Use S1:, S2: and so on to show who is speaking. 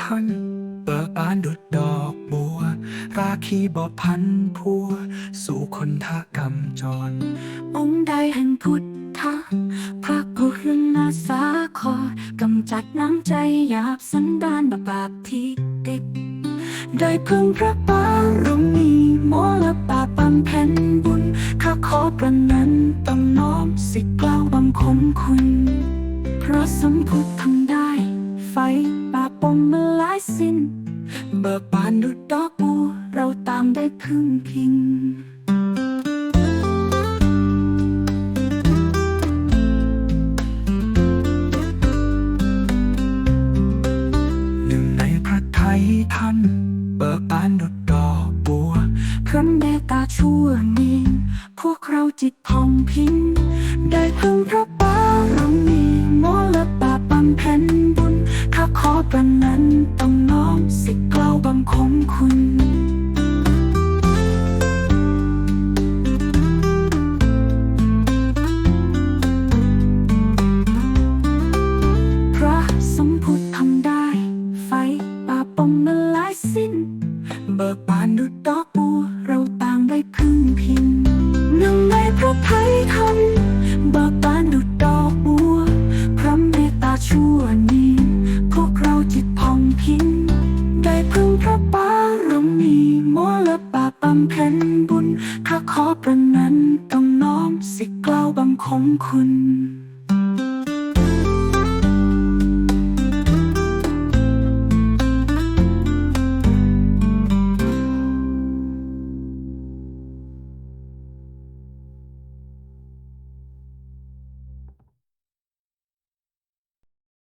S1: ทันเบิกบานดุดดอกบัว ราคีบอพันพัว สู่คนทากรรมจร องค์ใดแห่งพุทธะพระกุรุณาสาคอกำจัดน้ำใจหยาบสันดานบาบาปที่ติดได้พึ่งพระปารุณีโมลปาปัมผ่นบุญข้าขอประนันตำน้อมสิกล่าวบังคมคุณ เพราะสมพุทธทำได้ไฟ ป่าปมเมื่อลายสิ้น เบิกบานดุดดอกบัวเราตามได้พึ่งพิงหนึ่งในพระไทยท่าน เบิกบานดุดดอกบัวพระเมตตาชั่วนินพวกเราจิตผ่องพิง กล่าวบังคมคุณพระสมพุทธทำได้ ไฟป่าปมมันลายสิ้น เบิกบานดุดดอ พึ่งพระบารมีโมละบาปบำเพ็ญบุญข้าขอประนันต้องน้อมสิกกล่าวบังคมคุณ